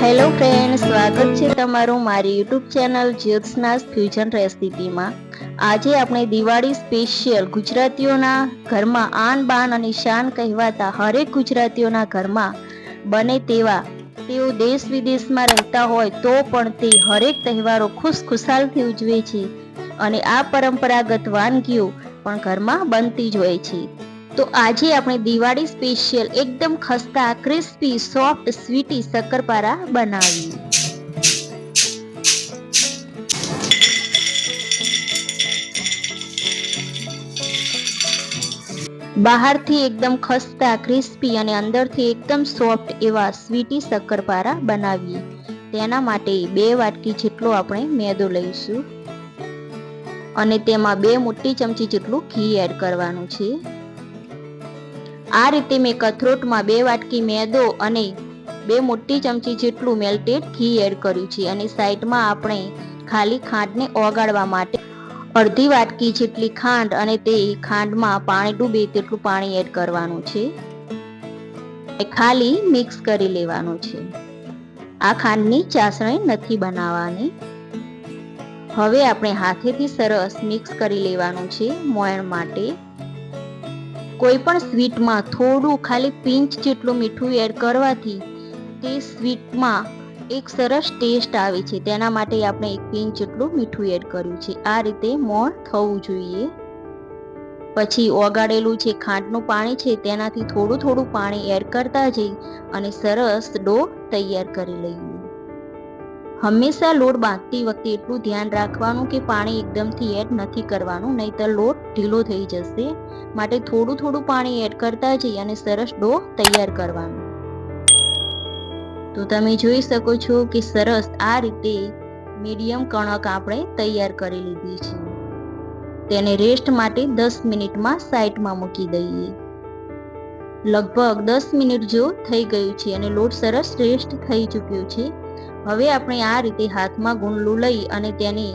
Hello friend સ્વાગત છે તમારું મારી યુટ્યુબ ચેનલ જ્યોત્સનાસ ફ્યુઝન રેસિપીમાં આજે આપણે દિવાળી સ્પેશિયલ ગુજરાતીઓના ઘરમાં આન બાન અને શાન કહેવાતા હરેક ગુજરાતીઓના ઘરમાં બને તેવા. તેઓ દેશ વિદેશમાં રહેતા હોય તો પણ તે હરેક તહેવારો ખુશખુશાલથી ઉજવે છે અને આ પરંપરાગત વાનગીઓ પણ ઘરમાં બનતી જ હોય છે. તો આજે આપણે દિવાળી સ્પેશિયલ એકદમ ખસ્તા ક્રિસ્પી સોફ્ટ સ્વીટી શક્કરપારા બનાવીએ. બહારથી એકદમ ખસ્તા ક્રિસ્પી અને અંદરથી એકદમ સોફ્ટ એવા સ્વીટી શક્કરપારા બનાવીએ. તેના માટે બે વાટકી જેટલો આપણે મેદો લઈશું. અને તેમાં બે મોટી ચમચી જેટલું ઘી એડ કરવાનું છે. આ રીતે મેં કથરોટમાં બે વાટકી મેદો અને બે મોટી ચમચી જેટલું મેલ્ટેડ ઘી એડ કર્યું છે અને સાઈડમાં આપણે ખાલી ખાંડને ઓગાળવા માટે અડધી વાટકી જેટલી ખાંડ અને તે ખાંડમાં પાણી ડૂબે તેટલું પાણી એડ કરવાનું છે. ખાલી મિક્સ કરી લેવાનું છે. આ ખાંડની ચાસણી નથી બનાવવાની. હવે આપણે હાથેથી સરસ મિક્સ કરી લેવાનું છે મોયણ માટે. કોઈ પણ સ્વીટમાં થોડું ખાલી પિંચ જેટલું મીઠું એડ કરવાથી તે સ્વીટમાં એક સરસ ટેસ્ટ આવે છે. તેના માટે આપણે એક પિંચ જેટલું મીઠું એડ કર્યું છે. આ રીતે મોણ થવું જોઈએ. પછી ઓગાળેલું છે ખાંડનું પાણી છે તેનાથી થોડું થોડું પાણી એડ કરતા જઈ અને સરસ ડો તૈયાર કરી લઈએ. હંમેશા લોટ બાંધતી વખતે એટલું ધ્યાન રાખવાનું કે પાણી એકદમથી એડ નથી કરવાનું, નહીતર લોટ ઢીલો થઈ જશે. માટે થોડું થોડું પાણી એડ કરતા જઈ અને સરસ ડો તૈયાર કરવાનું. તો તમે જોઈ શકો છો કે સરસ આ રીતે મીડિયમ કણક આપણે તૈયાર કરી લીધી છે. તેને રેસ્ટ માટે દસ મિનિટમાં સાઈટમાં મૂકી દઈએ. લગભગ દસ મિનિટ જો થઈ ગયું છે અને લોટ સરસ રેસ્ટ થઈ ચૂક્યો છે. હવે આપણે આ રીતે હાથમાં ગુંડલું લઈ અને તેની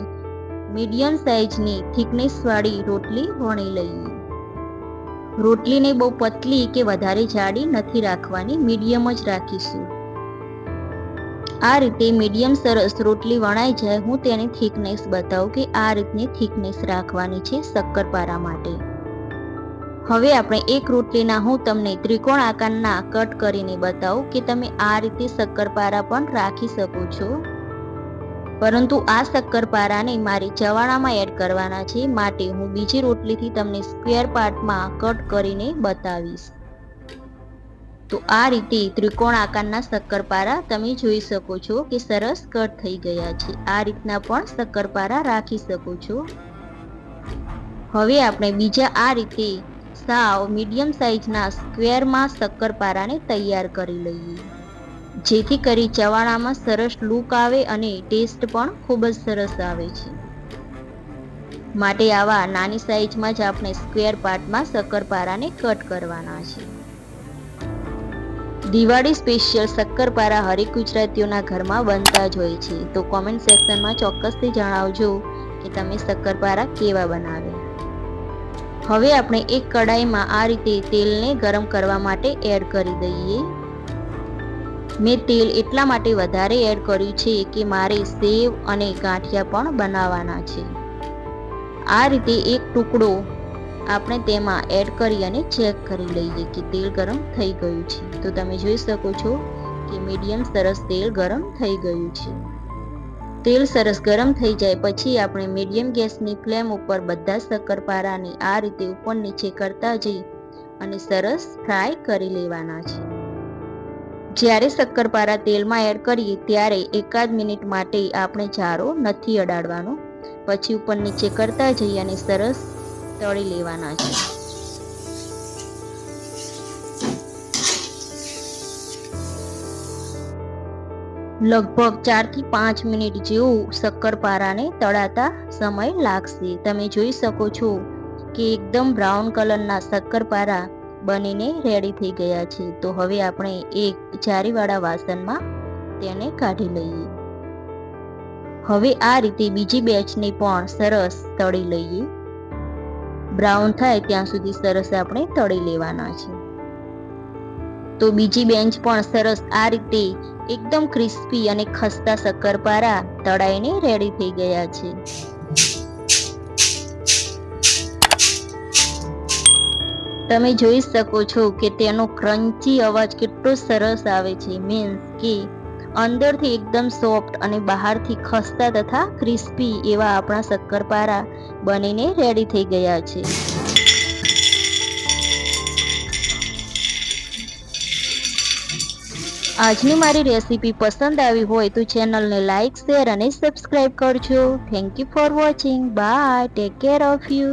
મીડિયમ સાઇઝની થિકનેસવાળી રોટલી વણી લઈએ. રોટલીને બહુ પતલી કે વધારે જાડી નથી રાખવાની, મીડિયમ જ રાખીશું. આ રીતે મીડિયમ સરસ રોટલી વણાઈ જાય, હું તેની થિકનેસ બતાવું કે આ રીતની થિકનેસ રાખવાની છે શક્કરપારા માટે. હવે આપણે એક રોટલીના હું તમને ત્રિકોણ આકારના કટ કરીને બતાવું કે તમે આ રીતે શક્કરપારા પણ રાખી શકો છો. પરંતુ આ શક્કરપારાને મારે ચવાણામાં એડ કરવાના છે, માટે હું બીજી રોટલીથી તમને સ્ક્વેર પાર્ટમાં કટ કરીને બતાવીશ. તો આ રીતે ત્રિકોણ આકારના શક્કરપારા તમે જોઈ શકો છો કે સરસ કટ થઈ ગયા છે. આ રીતના પણ શક્કરપારા રાખી શકો છો. હવે આપણે બીજા આ રીતે સાવ મીડિયમ સાઇઝના સ્ક્વેરમાં શક્કરપારાને તૈયાર કરી લઈએ. જેથી કરી ચવાણામાં સરસ લુક આવે અને ટેસ્ટ પણ ખૂબ જ સરસ આવે છે. માટે આવા નાની સાઇઝમાં જ આપણે સ્ક્વેર પાર્ટમાં શક્કરપારાને કટ કરવાના છે. દિવાળી સ્પેશિયલ શક્કરપારા હરેક ગુજરાતીઓના ઘરમાં બનતા જ હોય છે. તો કોમેન્ટ સેક્શનમાં ચોક્કસથી જણાવજો કે તમે શક્કરપારા કેવા બનાવે હવે આપણે એક કડાઈમાં આ રીતે તેલને ગરમ કરવા માટે એડ કરી દઈએ. મેં તેલ એટલા માટે વધારે એડ કર્યું છે કે મારે સેવ અને ગાંઠિયા પણ બનાવવાના છે. આ રીતે એક ટુકડો આપણે તેમાં એડ કરી અને ચેક કરી લઈએ કે તેલ ગરમ થઈ ગયું છે. તો તમે જોઈ શકો છો કે મીડિયમ સરસ તેલ ગરમ થઈ ગયું છે. તેલ સરસ ગરમ થઈ જાય પછી આપણે મીડિયમ ગેસની ફ્લેમ ઉપર બધા શક્કરપારાને આ રીતે ઉપર નીચે કરતા જઈ અને સરસ ફ્રાય કરી લેવાના છે. જ્યારે શક્કરપારા તેલમાં એડ કરીએ ત્યારે એકાદ મિનિટ માટે આપણે ચારો નથી અડાડવાનો. પછી ઉપર નીચે કરતા જઈએ અને સરસ તળી લેવાના છે. લગભગ ચારથી પાંચ મિનિટ જેવું શક્કરપારાને તળાતા સમય લાગશે. તમે જોઈ શકો છો કે એકદમ બ્રાઉન કલરના શક્કરપારા બનીને રેડી થઈ ગયા છે. તો હવે આપણે એક જારીવાળા વાસણમાં તેને કાઢી લઈએ. હવે આ રીતે બીજી બેચને પણ સરસ તળી લઈએ. બ્રાઉન થાય ત્યાં સુધી સરસ આપણે તળી લેવાના છે. તો બીજી બેન્ચ પણ સરસ આ રીતે એકદમ ક્રિસ્પી અને ખસ્તા શક્કરપારા તળાઈને રેડી થઈ ગયા છે. તમે જોઈ શકો છો કે તેનો ક્રન્ચી અવાજ કેટલો સરસ આવે છે. મીન્સ કે અંદરથી એકદમ સોફ્ટ અને બહારથી ખસ્તા તથા ક્રિસ્પી એવા આપણા શક્કરપારા બનીને રેડી થઈ ગયા છે. આજની મારી રેસીપી પસંદ આવી હોય તો ચેનલને લાઇક શેર અને સબસ્ક્રાઈબ કરજો. Thank you for watching bye take care of you